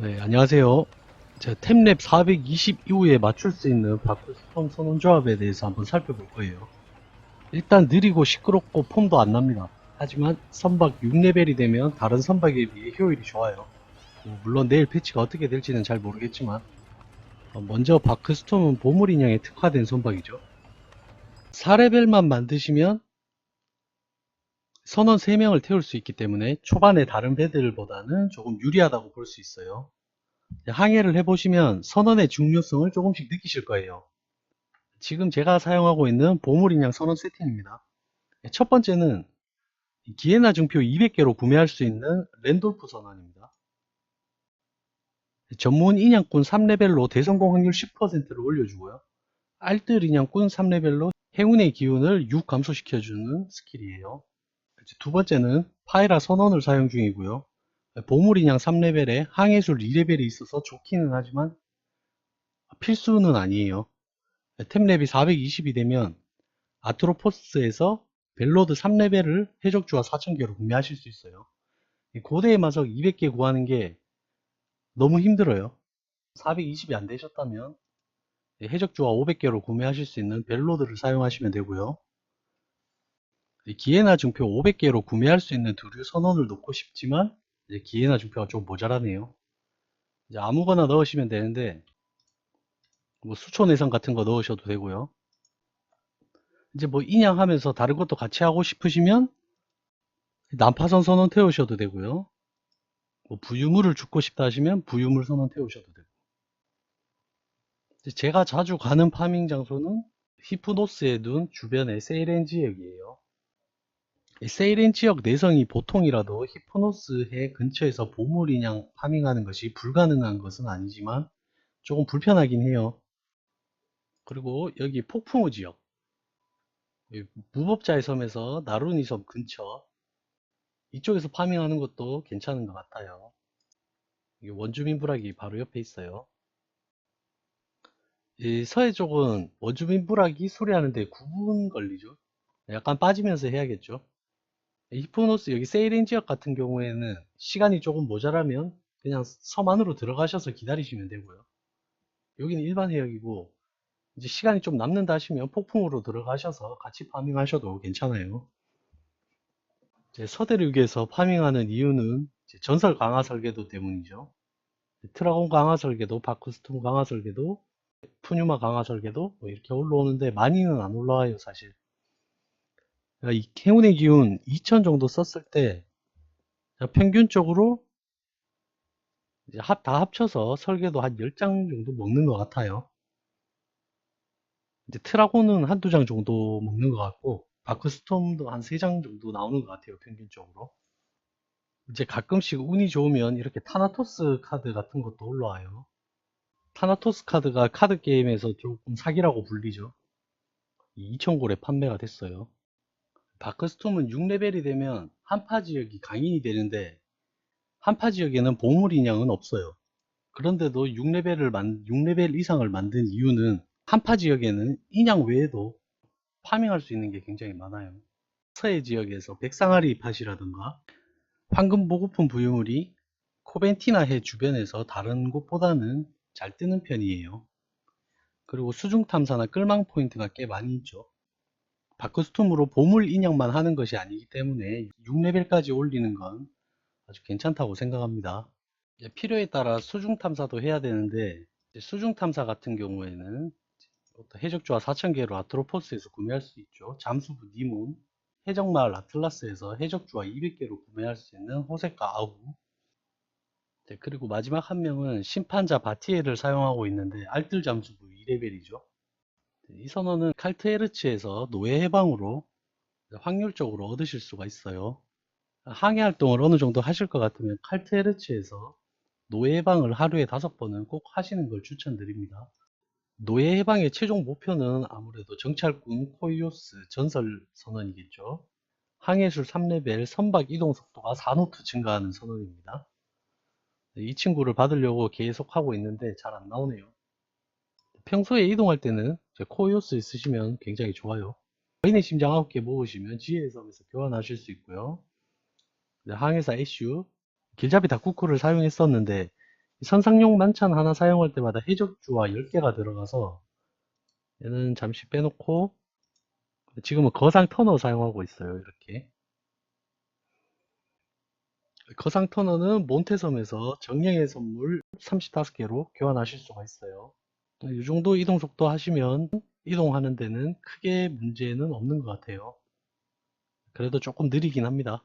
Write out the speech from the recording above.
네, 안녕하세요. 제가 템랩 420 이후에 맞출 수 있는 바쿠스톰 선원 조합에 대해서 한번 살펴볼 거예요. 일단 느리고 시끄럽고 폼도 안 납니다. 하지만 선박 6레벨이 되면 다른 선박에 비해 효율이 좋아요. 뭐 물론 내일 패치가 어떻게 될지는 잘 모르겠지만 어, 먼저 바크스톰은 보물 인형에 특화된 선박이죠. 4레벨만 만드시면 선원 3명을 태울 수 있기 때문에 초반에 다른 배들보다는 조금 유리하다고 볼 수 있어요. 항해를 해보시면 선원의 중요성을 조금씩 느끼실 거예요. 지금 제가 사용하고 있는 보물인양 선원 세팅입니다. 첫 번째는 기에나 중표 200개로 구매할 수 있는 랜돌프 선원입니다. 전문 인양꾼 3레벨로 대성공 확률 10%를 올려주고요. 알뜰 인양꾼 3레벨로 행운의 기운을 6 감소시켜주는 스킬이에요. 두 번째는 파이라 선원을 사용 중이고요. 보물인양 3레벨에 항해술 2레벨이 있어서 좋기는 하지만 필수는 아니에요. 템랩이 420이 되면 아트로포스에서 벨로드 3레벨을 해적주와 4000개로 구매하실 수 있어요. 이 고대의 마석 200개 구하는 게 너무 힘들어요. 420이 안 되셨다면 해적주와 500개로 구매하실 수 있는 벨로드를 사용하시면 되고요. 이 기에나 중표 500개로 구매할 수 있는 두류 선원을 놓고 싶지만 이제 기에나 중표가 좀 모자라네요. 이제 아무거나 넣으시면 되는데 뭐 수초 내성 같은 거 넣으셔도 되고요. 이제 뭐 인양 하면서 다른 것도 같이 하고 싶으시면 난파선 선원 태우셔도 되고요. 뭐 부유물을 죽고 싶다 하시면 부유물 선원 태우셔도 되고. 제가 자주 가는 파밍 장소는 히프노스의 눈 주변의 세이렌 지역이에요. 이 세이렌 지역 내성이 보통이라도 히프노스 해 근처에서 보물인양 파밍하는 것이 불가능한 것은 아니지만 조금 불편하긴 해요. 그리고 여기 폭풍우 지역 이 무법자의 섬에서 나루니 섬 근처 이쪽에서 파밍하는 것도 괜찮은 것 같아요. 원주민 부락이 바로 옆에 있어요. 이 서해 쪽은 원주민 부락이 소리하는데 9분 걸리죠. 약간 빠지면서 해야겠죠. 히프노스 여기 세이린 지역 같은 경우에는 시간이 조금 모자라면 그냥 섬 안으로 들어가셔서 기다리시면 되고요. 여기는 일반 해역이고 이제 시간이 좀 남는다 하시면 폭풍으로 들어가셔서 같이 파밍하셔도 괜찮아요. 서대륙에서 파밍하는 이유는 전설 강화 설계도 때문이죠. 트라곤 강화 설계도, 바쿠스톰 강화 설계도, 푸뉴마 강화 설계도 뭐 이렇게 올라오는데 많이는 안 올라와요 사실. 그러니까 이 행운의 기운 2000 정도 썼을 때 평균적으로 합, 다 합쳐서 설계도 한 10장 정도 먹는 것 같아요. 이제 트라고는 한두 장 정도 먹는 것 같고 바크스톰도 한 3장 정도 나오는 것 같아요 평균적으로. 이제 가끔씩 운이 좋으면 이렇게 타나토스 카드 같은 것도 올라와요. 타나토스 카드가 카드 게임에서 조금 사기라고 불리죠. 2000골에 판매가 됐어요 바크스톰은 6레벨이 되면 한파 지역이 강인이 되는데 한파 지역에는 보물 인양은 없어요 그런데도 6레벨을 만, 6레벨 이상을 만든 이유는 한파 지역에는 인양 외에도 파밍할 수 있는 게 굉장히 많아요. 서해 지역에서 백상아리 팥이라든가 황금 보급품 부유물이 코벤티나 해 주변에서 다른 곳보다는 잘 뜨는 편이에요. 그리고 수중 탐사나 끌망 포인트가 꽤 많이 있죠. 바크스톰으로 보물 인양만 하는 것이 아니기 때문에 6레벨까지 올리는 건 아주 괜찮다고 생각합니다. 필요에 따라 수중 탐사도 해야 되는데 수중 탐사 같은 경우에는 해적조화 4000개로 아트로포스에서 구매할 수 있죠. 잠수부 니몬, 해적마을 아틀라스에서 해적조화 200개로 구매할 수 있는 호세카 아우 네, 그리고 마지막 한 명은 심판자 바티에를 사용하고 있는데 알뜰 잠수부 2레벨이죠. 이 선원은 칼트에르츠에서 노예 해방으로 확률적으로 얻으실 수가 있어요. 항해 활동을 어느 정도 하실 것 같으면 칼트에르츠에서 노예 해방을 하루에 다섯 번은 꼭 하시는 걸 추천드립니다. 노예 해방의 최종 목표는 아무래도 정찰꾼 코이오스 전설 선언이겠죠. 항해술 3레벨 선박 이동 속도가 4노트 증가하는 선언입니다. 이 친구를 받으려고 계속 하고 있는데 잘 안 나오네요. 평소에 이동할 때는 코이오스 있으시면 굉장히 좋아요. 거인의 심장 9개 모으시면 지혜의 섬에서 교환하실 수 있고요. 항해사 애슈 길잡이 다쿠쿠를 사용했었는데 선상용 만찬 하나 사용할 때마다 해적주와 10개가 들어가서 얘는 잠시 빼놓고 지금은 거상 터너 사용하고 있어요. 이렇게 거상 터너는 몬테섬에서 정령의 선물 35개로 교환하실 수가 있어요. 이 정도 이동 속도 하시면 이동하는 데는 크게 문제는 없는 것 같아요. 그래도 조금 느리긴 합니다.